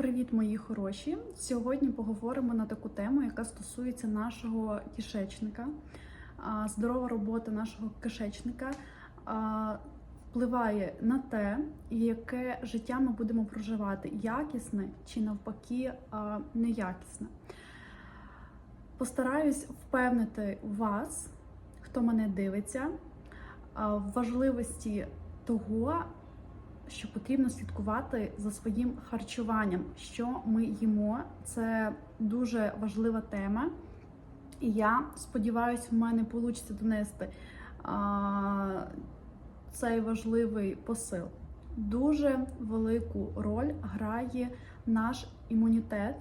Привіт, мої хороші! Сьогодні поговоримо на таку тему, яка стосується нашого кишечника. Здорова робота нашого кишечника впливає на те, яке життя ми будемо проживати: якісне чи навпаки неякісне. Постараюсь впевнити вас, хто мене дивиться, в важливості того, що потрібно слідкувати за своїм харчуванням, що ми їмо. Це дуже важлива тема. І я сподіваюся, в мене вийде донести а, цей важливий посил. Дуже велику роль грає наш імунітет.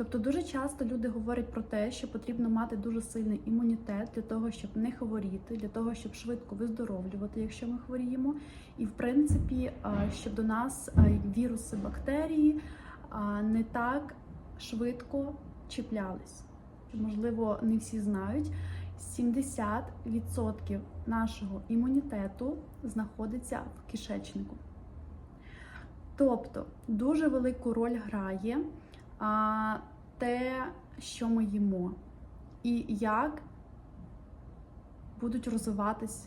Тобто дуже часто люди говорять про те, що потрібно мати дуже сильний імунітет для того, щоб не хворіти, для того, щоб швидко виздоровлювати, якщо ми хворіємо. І в принципі, щоб до нас віруси, бактерії не так швидко чіплялись. Можливо, не всі знають. 70% нашого імунітету знаходиться в кишечнику. Тобто дуже велику роль грає а, те, що ми їмо, і як будуть розвиватись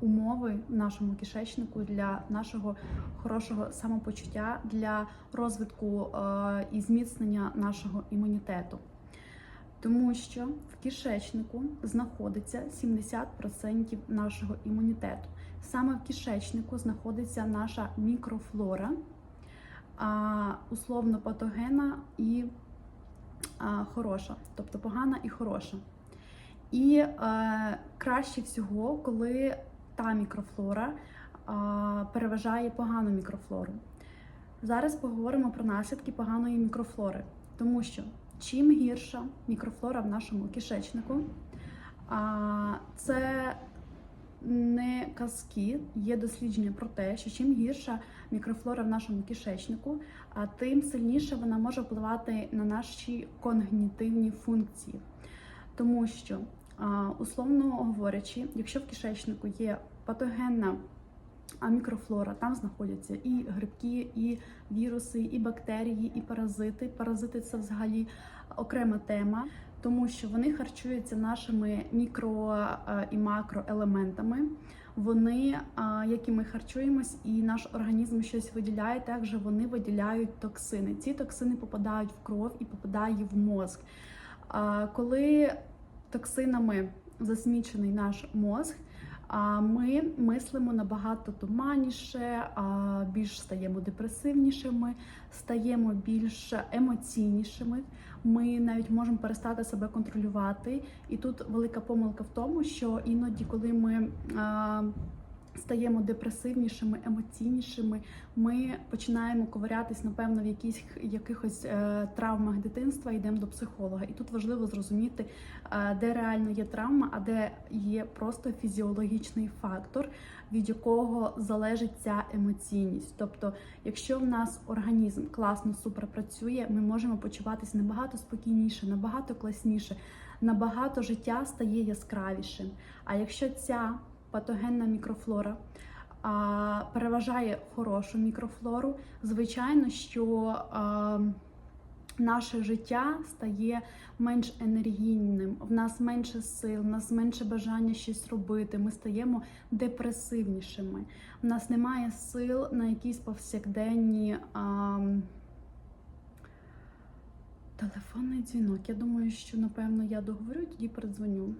умови в нашому кишечнику для нашого хорошого самопочуття, для розвитку е, і зміцнення нашого імунітету. Тому що в кишечнику знаходиться 70% нашого імунітету. Саме в кишечнику знаходиться наша мікрофлора, а, условно патогена і хороша, тобто погана і хороша. І е, краще всього, коли та мікрофлора а, переважає погану мікрофлору. Зараз поговоримо про наслідки поганої мікрофлори, тому що чим гірша мікрофлора в нашому кишечнику, а, це не казки, є дослідження про те, що чим гірша мікрофлора в нашому кишечнику, а тим сильніше вона може впливати на наші когнітивні функції. Тому що, условно говорячи, якщо в кишечнику є патогенна мікрофлора, там знаходяться і грибки, і віруси, і бактерії, і паразити. Паразити це взагалі окрема тема, тому що вони харчуються нашими мікро е, і макроелементами. Вони, які як і ми харчуємось, і наш організм щось виділяє, також вони виділяють токсини. Ці токсини попадають в кров і попадають в мозк. Коли токсинами засмічений наш мозг, ми мислимо набагато туманніше, більш стаємо депресивнішими, стаємо більш емоційнішими. Ми навіть можемо перестати себе контролювати. І тут велика помилка в тому, що іноді, коли ми стаємо депресивнішими, емоційнішими, ми починаємо ковирятись, напевно, в якісь якихось е, травмах дитинства, йдемо до психолога. І тут важливо зрозуміти, е, де реально є травма, а де є просто фізіологічний фактор, від якого залежить ця емоційність. Тобто, якщо в нас організм класно супер працює, ми можемо почуватися набагато спокійніше, набагато класніше, набагато життя стає яскравішим. А якщо ця патогенна мікрофлора а, переважає хорошу мікрофлору, звичайно, що а, наше життя стає менш енергійним, в нас менше сил, в нас менше бажання щось робити. Ми стаємо депресивнішими. В нас немає сил на якісь повсякденні. А, Телефонний дзвінок. Я думаю, що напевно я договорю, тоді передзвоню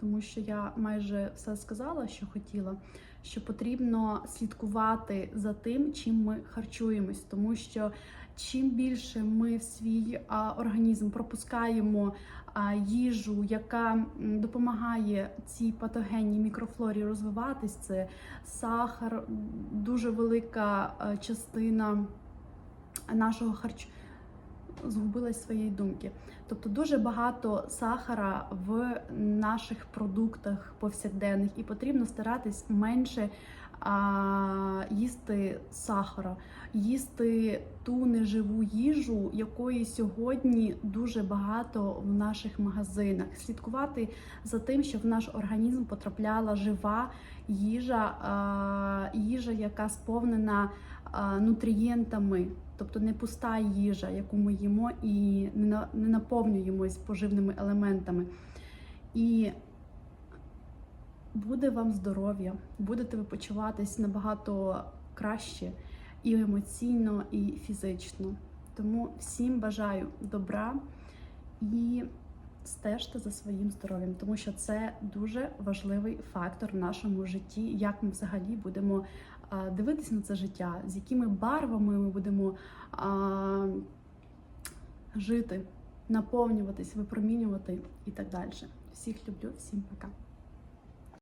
тому що я майже все сказала, що хотіла. Що потрібно слідкувати за тим, чим ми харчуємось, тому що чим більше ми в свій а, організм пропускаємо а, їжу, яка допомагає цій патогенній мікрофлорі розвиватись, це сахар, дуже велика частина нашого харчування згубилась своєї думки. Тобто дуже багато сахара в наших продуктах повсякденних, і потрібно старатись менше а, їсти сахара, їсти ту неживу їжу, якої сьогодні дуже багато в наших магазинах. Слідкувати за тим, щоб в наш організм потрапляла жива їжа, а, їжа, яка сповнена нутрієнтами, тобто не пуста їжа, яку ми їмо, і не, наповнюємось поживними елементами. І буде вам здоров'я, будете ви почуватись набагато краще і емоційно, і фізично. Тому всім бажаю добра і стежте за своїм здоров'ям, тому що це дуже важливий фактор в нашому житті, як ми взагалі будемо дивитися на це життя, з якими барвами ми будемо а, жити, наповнюватись, випромінювати і так далі. Всіх люблю, всім пока.